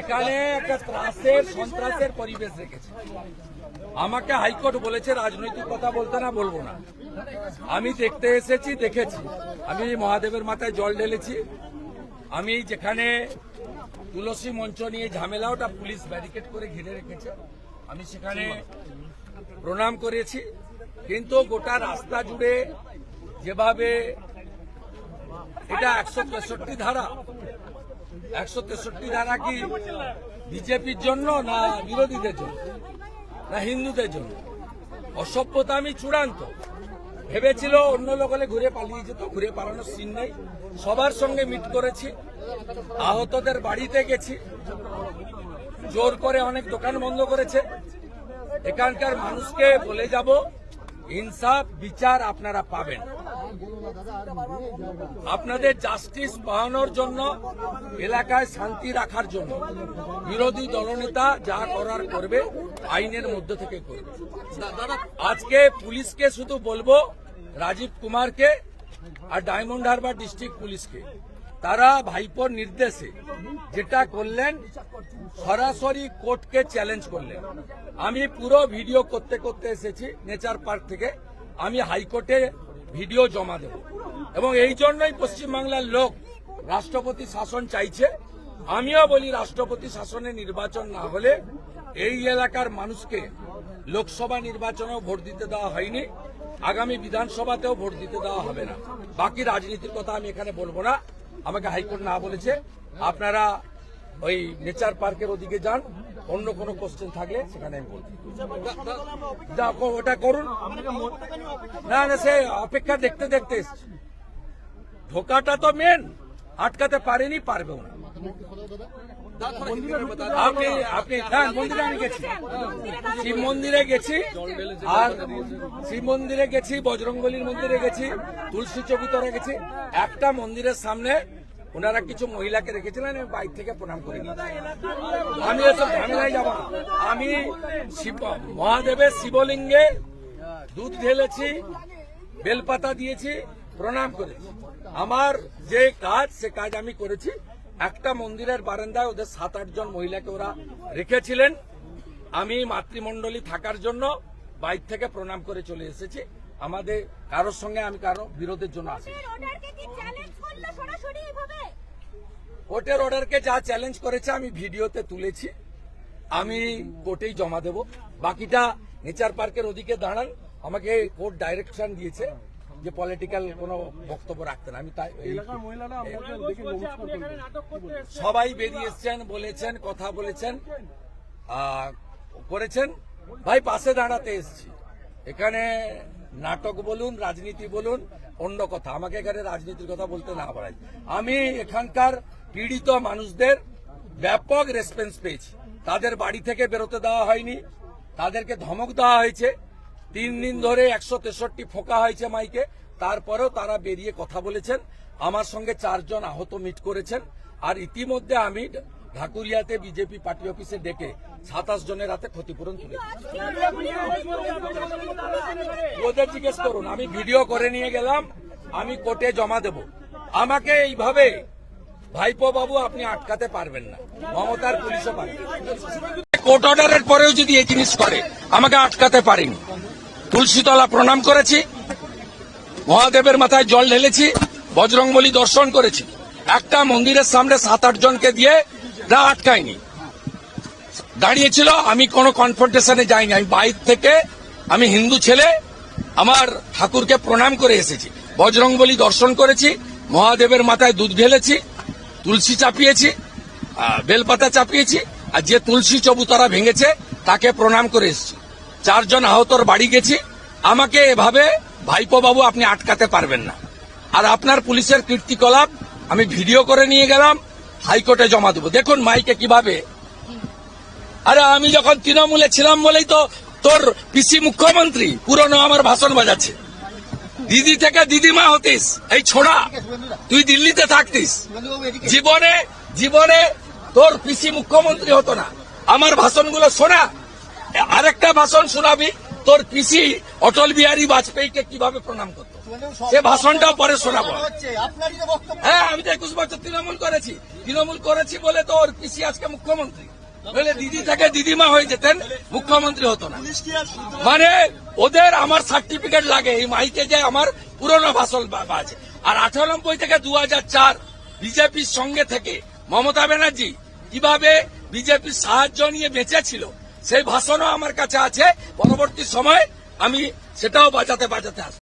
এখানে একটা ত্রাসের, সন্ত্রাসের পরিবেশ রেখেছে। আমাকে হাইকোর্ট বলেছে, রাজনৈতিক কথা বলতে না, বলব না। আমি দেখতে এসেছি, দেখেছি। আমি মহাদেবের মাথায় জল ঢেলেছি। আমি যেখানে তুলসী মঞ্চ নিয়ে ঝামেলা, ওটা পুলিশ ব্যারিকেড করে ঘিরে রেখেছে। আমি সেখানে প্রণাম করেছি। কিন্তু গোটা রাস্তা জুড়ে যেভাবে এটা একশো তেষট্টি ধারা একশো তেষট্টি ধারা কি বিজেপির জন্য না বিরোধীদের জন্য? না হিন্দুদের জন্য? অসভ্যতা আমি চূড়ান্ত। ভেবেছিল অন্য লোক হলে ঘুরে পালিয়ে যেত, ঘুরে পালানোর সিন নেই। সবার সঙ্গে মিট করেছি। আহতদের বাড়িতে গেছি। জোর করে অনেক দোকান বন্ধ করেছে। এখানকার মানুষকে বলে যাব, ইনসাফ, বিচার আপনারা পাবেন। আপনাদের জাস্টিস পাওয়ানোর জন্য, এলাকায় শান্তি রাখার জন্য বিরোধী দলনেতা যা করার করবে, আইনের মধ্য থেকে করবে। আজকে পুলিশকে শুধু বলব, রাজীব কুমারকে আর ডায়মন্ড হারবার ডিস্ট্রিক্ট পুলিশকে। তারা ভাইপোর নির্দেশে যেটা করলেন, সরাসরি কোর্টকে চ্যালেঞ্জ করলেন। আমি পুরো ভিডিও করতে করতে এসেছি নেচার পার্ক থেকে। আমি হাইকোর্টে ভিডিও জমা দেব। এবং এই জন্যই পশ্চিমবাংলার লোক রাষ্ট্রপতি শাসন চাইছে। আমিও বলি রাষ্ট্রপতি শাসনে নির্বাচন না হলে এই এলাকার মানুষকে লোকসভা নির্বাচনেও ভোট দিতে দেওয়া হয়নি। আগামী বিধানসভাতেও ভোট দিতে দেওয়া হবে না। বাকি রাজনীতির কথা আমি এখানে বলব না। আমাকে হাইকোর্ট না বলেছে। আপনারা ওই নেচার পার্কের ওদিকে যান। অন্য কোনো কোশ্চেন থাকলে সেখানে আমি বলছি ওটা করুন। না না, সে অপেক্ষা দেখতে দেখতে এসছি। ঢোকাটা তো মেন আটকাতে পারেনি, পারবেও না। আপনি আপনি হ্যাঁ মন্দিরে আমি গেছি। শিব মন্দিরে গেছি। আর শিব মন্দিরে গেছি বজরঙ্গলির মন্দিরে গেছি, তুলসী চবিতরে গেছি। একটা মন্দিরের সামনে ওনারা কিছু মহিলাকে রেখেছিলেন, আমি বাইক থেকে প্রণাম করে। আমি এসব ঝামেলায় যাব আমি মহাদেবের শিবলিঙ্গে দুধ ঢেলেছি, বেলপাতা দিয়েছি, প্রণাম করেছি। আমার যে কাজ, সে কাজ আমি করেছি। একটা মন্দিরের বারান্দায় ওদের সাত, আট জন মহিলাকে ওরা রেখেছিলেন। আমি মাতৃমণ্ডলী থাকার জন্য বাইক থেকে প্রণাম করে চলে এসেছি। আমাদের কারোর সঙ্গে আমি কারও বিরোধের জন্য আসি কোর্টের অর্ডারকে যা চ্যালেঞ্জ করেছে আমি ভিডিওতে তুলেছি। আমি কোর্টেই জমা দেব। বাকিটা নেচার পার্কের ওদিকে দাঁড়ান। আমাকে কোর্ট ডাইরেকশন দিয়েছে যে পলিটিক্যাল কোনো বক্তব্য রাখতেন আমি তাই সবাই বেরিয়ে এসছেন বলেছেন কথা বলেছেন। করেছেন। ভাই পাশে দাঁড়াতে এসছি। এখানে নাটক বলুন রাজনীতি বলুন অন্য কথা। আমাকে এখানে রাজনীতির কথা বলতে না পারাই আমি এখানকার পীড়িত মানুষদের ব্যাপক রেসপন্স পেয়েছি। তাদের বাড়ি থেকে বেরোতে দেওয়া হয়নি। তাদেরকে ধমক দেওয়া হয়েছে। তিন দিন ধরে একশো তেষট্টি ফোকা হয়েছে মাইকে। তারপরেও তারা বেরিয়ে কথা বলেছেন। আমার সঙ্গে চারজন আহত মিট করেছেন। আর ইতিমধ্যে আমি ঢাকুরিয়াতে বিজেপি পার্টি অফিসে ডেকে সাতাশ জনের হাতে ক্ষতিপূরণ তুলে। ওদের জিজ্ঞেস করুন, আমি ভিডিও করে নিয়ে গেলাম, আমি কোর্টে জমা দেব। আমাকে এইভাবে ভাইপো বাবু, আপনি আটকাতে পারবেন না। মমতার পুলিশও পারবে কোর্ট অর্ডারের পরেও যদি এই জিনিস করে, আমাকে আটকাতে পারেনি। তুলসীতলা প্রণাম করেছি, মহাদেবের মাথায় জল ঢেলেছি, বজরংবলী দর্শন করেছি। একটা মন্দিরের সামনে সাত আট জনকে দিয়ে আটকায়নি। দাঁড়িয়েছিল, আমি কোনো কনফ্রন্টেশনে যাইনি। আমি বাইর থেকে, আমি হিন্দু ছেলে, আমার ঠাকুরকে প্রণাম করে এসেছি। বজরংবলী দর্শন করেছি, মহাদেবের মাথায় দুধ ঢেলেছি তুলসী চাপিয়েছি বেলপাতা চাপিয়েছি, আর যে তুলসী চবুতরা ভেঙেছে, তাকে প্রণাম করে এসেছি। চারজন আহতর বাড়ি গেছি। আমাকে এভাবে ভাইপো বাবু আপনি আটকাতে পারবেন না। আর আপনার পুলিশের কীর্তিকলাপ আমি ভিডিও করে নিয়ে গেলাম, হাইকোর্টে জমা দেবো। দেখুন মাইকে কীভাবে। আরে আমি যখন তৃণমূলে ছিলাম বলেই তো তোর পিসি মুখ্যমন্ত্রী, পুরনো আমার ভাষণ বাজাচ্ছে। দিদি থেকে দিদিমা হতিস। এই ছোড়া তুই দিল্লিতে থাকতিস। জীবনে জীবনে তোর পিসি মুখ্যমন্ত্রী হতো না। আমার ভাষণগুলো শোনা। আরেকটা ভাষণ শোনাবি। তোর পিসি অটল বিহারী বাজপেয়ীকে কীভাবে প্রণাম করতো? সে ভাষণটাও পরে শোনাবো। হ্যাঁ আমি তো একুশ বছর তৃণমূল করেছি। তৃণমূল করেছি বলে তো ওর পিসি আজকে মুখ্যমন্ত্রী। বলে দিদি থেকে দিদিমা হয়ে যেতেন মুখ্যমন্ত্রী হতো না। মানে ওদের আমার সার্টিফিকেট লাগে, এই মাইকে যে আমার পুরনো ভাষণ বাজে। আর আঠানব্বই থেকে দু হাজার চার বিজেপির সঙ্গে থেকে মমতা ব্যানার্জি কীভাবে বিজেপির সাহায্য নিয়ে বেঁচেছিল, সেই ভাষণও আমার কাছে আছে। পরবর্তী সময় আমি সেটাও বাজাতে বাজাতে আসব।